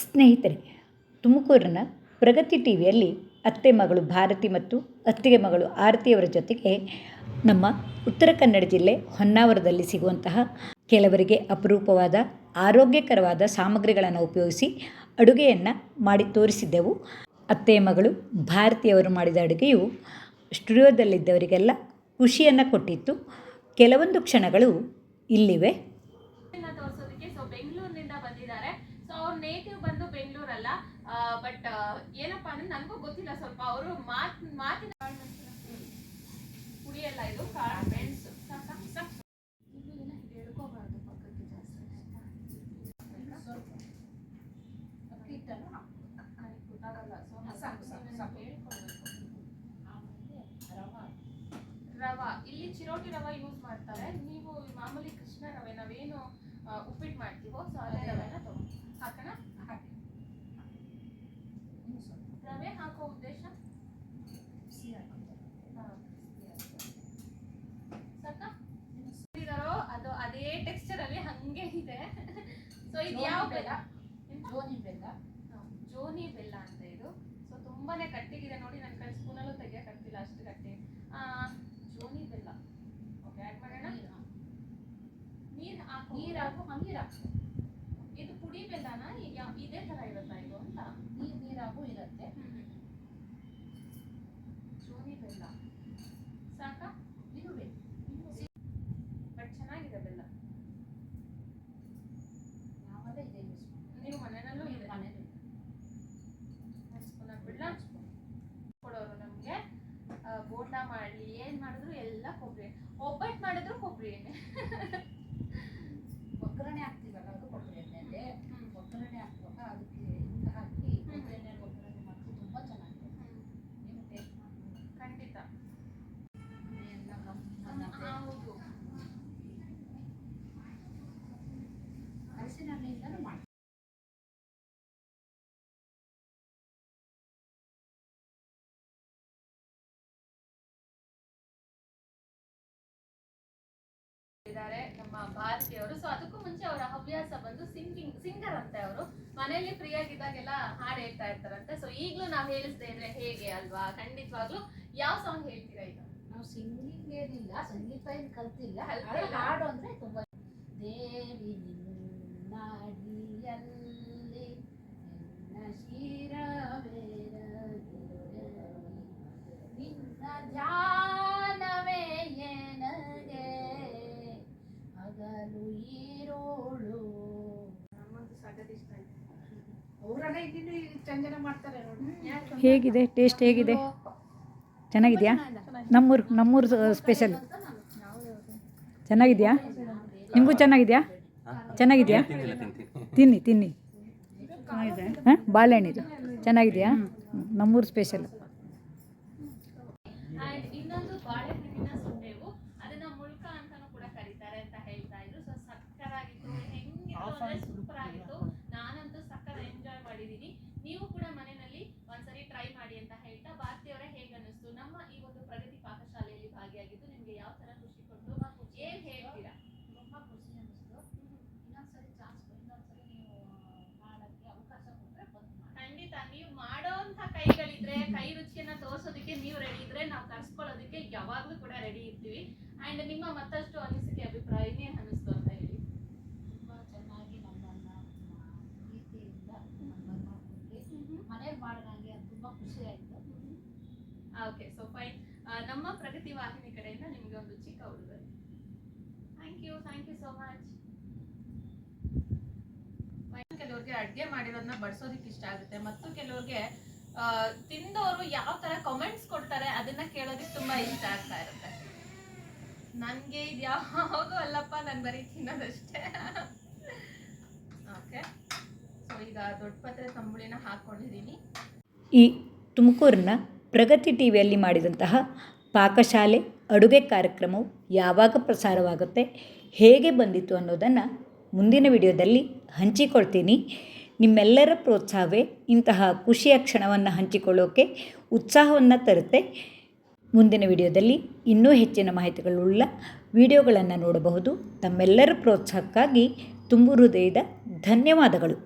ಸ್ನೇಹಿತರೆ, ತುಮಕೂರಿನ ಪ್ರಗತಿ ಟಿ ವಿಯಲ್ಲಿ ಅತ್ತೆ ಮಗಳು ಭಾರತಿ ಮತ್ತು ಅತ್ತಿಗೆ ಮಗಳು ಆರತಿಯವರ ಜೊತೆಗೆ ನಮ್ಮ ಉತ್ತರ ಕನ್ನಡ ಜಿಲ್ಲೆ ಹೊನ್ನಾವರದಲ್ಲಿ ಸಿಗುವಂತಹ ಕೆಲವರಿಗೆ ಅಪರೂಪವಾದ, ಆರೋಗ್ಯಕರವಾದ ಸಾಮಗ್ರಿಗಳನ್ನು ಉಪಯೋಗಿಸಿ ಅಡುಗೆಯನ್ನು ಮಾಡಿ ತೋರಿಸಿದ್ದೆವು. ಅತ್ತೆ ಮಗಳು ಭಾರತಿಯವರು ಮಾಡಿದ ಅಡುಗೆಯು ಸ್ಟುಡಿಯೋದಲ್ಲಿದ್ದವರಿಗೆಲ್ಲ ಖುಷಿಯನ್ನು ಕೊಟ್ಟಿತ್ತು. ಕೆಲವೊಂದು ಕ್ಷಣಗಳು ಇಲ್ಲಿವೆ. ಬೆಂಗಳೂರಿನಿಂದ ಬಂದಿದ್ದಾರೆ. ಸೊ ಅವ್ರ ನೇಟಿವ್ ಬಂದು ಬೆಂಗಳೂರಲ್ಲ ಬಟ್ ಏನಪ್ಪಾ ಅಂದ್ರೆ ನನಗೂ ಗೊತ್ತಿಲ್ಲ ಸ್ವಲ್ಪ. ಅವರು ಮಾತ್, ಮಾತಿನ ಕುಡಿಯಲ್ಲ ಇದು, ಕಾಳು ಮೆಣಸು ಎಳ್ಕೊಬಾರ್ದು ಪಕ್ಕಕ್ಕೆ ಜಾಸ್ತಿ. ರವಾ. ಇಲ್ಲಿ ಚಿರೋಟಿ ರವಾ ಯೂಸ್ ಮಾಡ್ತಾರೆ. ನೀವು ಮಾಮೂಲಿ ಕೃಷ್ಣ ರವೆ, ನಾವೇನು ಆ, ಉಪ್ಪಿಟ್ಟು ಮಾಡ್ತೀವೋ ಸೊ ಅದೇ ರವೆನ ತಗೊಂಡು ಹಾಕೋಣ ರವೆ ಹಾಕೋ ಉದ್ದೇಶ ಹಾ, ಸಾಕಾ? ಇದಾರೋ ಅದು ಅದೇ ಟೆಕ್ಸ್ಚರ್ ಅಲ್ಲಿ ಹಂಗೆ ಇದೆ. ಸೊ ಇದು ಯಾವ ಬೆಲ್ಲ? ಜೋನಿ ಬೆಲ್ಲ? ಜೋನಿ ಬೆಲ್ಲ ಅಂತ ಇದು. ಸೊ ತುಂಬಾನೇ ಕಟ್ಟಿಗಿದೆ ನೋಡಿ ನನ್ನ ಕೈ ಸ್ಪೂನಲ್ಲೂ ತೆಗಿಯಕ್ ಆಗ್ತಿಲ್ಲ ಅಷ್ಟು ಗಟ್ಟಿ. ಆ, ಜೋನಿ ಬೆಲ್ಲ. ಓಕೆ ಆ್ಯಡ್ ಮಾಡೋಣ? ನೀರ್ ಹಾಕು. ನೀರು ಹಾಕು. ಹಾಕು? ಇದು ಪುಡಿ ಬೆಲ್ಲನ? ಇದೇ ತರ ಇರುತ್ತಾ ಇದು ಅಂತ? ನೀರ್ ನೀರಾಗೂ ಇರತ್ತೆ ಜೋನಿ ಬೆಲ್ಲ ಸಾಕಾ ಇದು ಬೇಕು ಬಟ್ ಚೆನ್ನಾಗಿದೆ ಬೆಲ್ಲ ನಾವೆಲ್ಲ ಇದೆ ಯೂಸ್ ನೀವು ಮನೆಯಲ್ಲೂ ಇದೆ ಮನೇಲಿ ಸ್ಪೂನ್ ಹಾಕ್ಬಿಡ್ಲ ಕೊಡೋರು ನಮ್ಗೆ ಆ, ಬೋಂಡ ಮಾಡ್ಲಿ ಏನ್ ಮಾಡಿದ್ರು ಎಲ್ಲ ಕೊಬ್ಬರಿ ಒಬ್ಬಟ್ಟು ಮಾಡಿದ್ರು ಕೊಬ್ಬರಿ ಎಣ್ಣೆ. ಒಗ್ಗರಣೆ ಹಾಕ್ತೀವಲ್ಲ ಅದು ಕೊಬ್ಬರಿ ಎಣ್ಣೆಯಲ್ಲಿ. ಒಗ್ಗರಣೆ ಹಾಕುವಾಗ ಅದಕ್ಕೆ ಹಾಕಿ ಕೊಬ್ಬರಿ ಎಣ್ಣೆ ಒಗ್ಗರಣೆ ಮಾಡಿದ್ರೆ ತುಂಬ ಚೆನ್ನಾಗಿದೆ. ನೀವು ಟೇಸ್ಟ್ ಮಾಡಿ ಖಂಡಿತ. ಎಲ್ಲ ಹೌದು ಹಲಸಿನಹಣ್ಣಿಂದನೂ ಮಾಡಿ ಇದ್ದಾರೆ ನಮ್ಮ ಭಾರತೀಯವರು. ಸೊ ಅದಕ್ಕೂ ಮುಂಚೆ ಅವರ ಹವ್ಯಾಸ ಬಂದು ಸಿಂಗಿಂಗ್ ಸಿಂಗರ್ ಅಂತೆ ಅವರು ಮನೆಯಲ್ಲಿ ಫ್ರೀ ಆಗಿದ್ದಾಗೆಲ್ಲ ಹಾಡು ಹೇಳ್ತಾ ಇರ್ತಾರಂತೆ. ಸೊ ಈಗಲೂ ನಾವು ಹೇಳಿಸ್ದೇ ಇದ್ರೆ ಹೇಗೆ ಅಲ್ವಾ? ಖಂಡಿತವಾಗ್ಲೂ ಯಾವ ಸಾಂಗ್ ಹೇಳ್ತೀರಾ ಈಗ? ನಾವು ಸಿಂಗಿಂಗ್ ಏನಿಲ್ಲ ಸಂಗೀತ ಏನು ಕಲ್ತಿಲ್ಲ. ಹಾಡು ಅಂದ್ರೆ ತುಂಬಾ ದೇವಿ ನಿನ್ನಡಿಯಲ್ಲಿ. ನಿನ್ನ ಧ್ಯಾನವೇ ನಮ್ಮಂತೂ ಸಗದ್ ಇಷ್ಟ ಆಯ್ತು ಅವರೆಲ್ಲ ಇನ್ನೂ ಚಂದನ ಮಾಡ್ತಾರೆ ನೋಡಿ. ಹೇಗಿದೆ ಟೇಸ್ಟ್ ಹೇಗಿದೆ? ಚೆನ್ನಾಗಿದೆಯಾ? ನಮ್ಮೂರು ನಮ್ಮೂರು ಸ್ಪೆಷಲ್ ಚೆನ್ನಾಗಿದೆಯಾ? ನಿಮಗೂ ಚೆನ್ನಾಗಿದೆಯಾ? ಚೆನ್ನಾಗಿದೆಯಾ? ತಿನ್ನಿ ತಿನ್ನಿ. ಹಾಂ ಬಾಳೆಹಣ್ಣಿದು ಚೆನ್ನಾಗಿದೆಯಾ? ನಮ್ಮೂರು ಸ್ಪೆಷಲ್ ಅಂಡ್ ಇನ್ನೊಂದು ಬಾಳೆಹಣ್ಣಿನ ಸುಂಡೆವು ಅದನ್ನ ಮುಳ್ಕ ಅಂತಾನೂ ಕೂಡ ಕರೀತಾರೆ ಅಂತ ಹೇಳ್ತಾ ಇದ್ರು ಸೊ ಸಕ್ಕರಾಗಿತ್ತು ಹೆಂಗಿತ್ತು ಅಂದ್ರೆ ಸೂಪರ್ ಆಗಿತ್ತು ನಾನಂತೂ ಸಕ್ಕರ್ ಎಂಜಾಯ್ ಮಾಡಿದೀನಿ ನೀವು ಕೂಡ ಮನೆಯಲ್ಲಿ ಒಂದ್ಸರಿ ಟ್ರೈ ಮಾಡಿ ಅಂತ ಹೇಳ್ತಾ ಭಾರತೀಯವರೇ ಹೇಗೆ ಅನ್ನಿಸ್ತು ನಮ್ಮ ಈ ಒಂದು ಪ್ರಗತಿ ಪಾಕಶಾಲೆಯಲ್ಲಿ ಭಾಗಿಯಾಗಿದ್ದು ನಿಮ್ಗೆ ಯಾವ ತರ ಖುಷಿ ಕೊಟ್ಟು ಏನ್ ಹೇಳ್ತೀರಾ ತುಂಬಾ ಖುಷಿ ಅನಿಸ್ತು ಇನ್ನೊಂದ್ಸರಿ ಚಾನ್ಸ್ ಇನ್ನೊಂದ್ಸರಿ ನೀವು ಮಾಡಕ್ಕೆ ಅವಕಾಶ ಕೊಟ್ಟರೆ ಬಂದು ಮಾಡಿ ಖಂಡಿತ ನೀವು ಮಾಡೋಂಥ ಕೈಗಳಿದ್ರೆ ಕೈ ರುಚಿಯನ್ನ ತೋರಿಸೋದಕ್ಕೆ ನೀವು ರೆಡಿ ಇದ್ರೆ ನಾವು ಕರ್ಸ್ಕೊಳ್ಳೋದಕ್ಕೆ ಯಾವಾಗ್ಲೂ ಕೂಡ ರೆಡಿ ಇರ್ತೀವಿ. ಅಂಡ್ ನಿಮ್ಮ ಮತ್ತಷ್ಟು ಅನಿಸಿಕೆ ಅಭಿಪ್ರಾಯ ಇನ್ನೇನ್ ಅನ್ನಿಸ್ತು ಅಂತ ಹೇಳಿ. ತುಂಬಾ ಚೆನ್ನಾಗಿ ನಮ್ಮನ್ನ ಪ್ರೀತಿಯಿಂದ ನಮ್ಮನ್ನ ಮನೇಲಿ ಮಾಡಿದಂಗೆ ತುಂಬಾ ಖುಷಿ ಆಯ್ತು. ಓಕೆ ಸೊ ಫೈನ್ ನಮ್ಮ ಪ್ರಗತಿ ವಾಹಿನಿ ಕಡೆಯಿಂದ ನಿಮ್ಗೆ ಒಂದು ಚಿಕ್ಕ ಉಡುಗೊರೆ. Thank you thank you so much ಕೆಲವ್ರಿಗೆ ಅಡ್ಗೆ ಮಾಡಿರೋದನ್ನ ಬಡಿಸೋದಕ್ಕೆ ಇಷ್ಟ ಆಗುತ್ತೆ. ಮತ್ತು ಕೆಲವ್ರಿಗೆ ತಿಂದವರು ಯಾವ ತರ ಕಮೆಂಟ್ಸ್ ಕೊಡ್ತಾರೆ ಅದನ್ನ ಕೇಳೋದಕ್ಕೆ ತುಂಬಾ ಇಷ್ಟ ಆಗ್ತಾ ಇರುತ್ತೆ. ನನ್ಗೆ ಇದು ಯಾವಾಗೂ ಅಲ್ಲಪ್ಪ, ನಾನು ಬರೀ ತಿನ್ನೋದಷ್ಟೇ. ಓಕೆ ಸೊ ಈಗ ದೊಡ್ಡ ಪತ್ರೆ ತಂಬುಳಿನ ಹಾಕೊಂಡಿದ್ದೀನಿ ಈ ತುಮಕೂರಿನ ಪ್ರಗತಿ ಟಿ ವಿಯಲ್ಲಿ ಮಾಡಿದಂತಹ ಪಾಕಶಾಲೆ ಅಡುಗೆ ಕಾರ್ಯಕ್ರಮವು ಯಾವಾಗ ಪ್ರಸಾರವಾಗುತ್ತೆ, ಹೇಗೆ ಬಂದಿತ್ತು ಅನ್ನೋದನ್ನು ಮುಂದಿನ ವಿಡಿಯೋದಲ್ಲಿ ಹಂಚಿಕೊಳ್ತೀನಿ. ನಿಮ್ಮೆಲ್ಲರ ಪ್ರೋತ್ಸಾಹವೇ ಇಂತಹ ಖುಷಿಯ ಕ್ಷಣವನ್ನು ಹಂಚಿಕೊಳ್ಳೋಕೆ ಉತ್ಸಾಹವನ್ನು ತರುತ್ತೆ. ಮುಂದಿನ ವಿಡಿಯೋದಲ್ಲಿ ಇನ್ನೂ ಹೆಚ್ಚಿನ ಮಾಹಿತಿಗಳುಳ್ಳ ವಿಡಿಯೋಗಳನ್ನು ನೋಡಬಹುದು. ತಮ್ಮೆಲ್ಲರ ಪ್ರೋತ್ಸಾಹಕ್ಕಾಗಿ ತುಂಬು ಹೃದಯದ ಧನ್ಯವಾದಗಳು.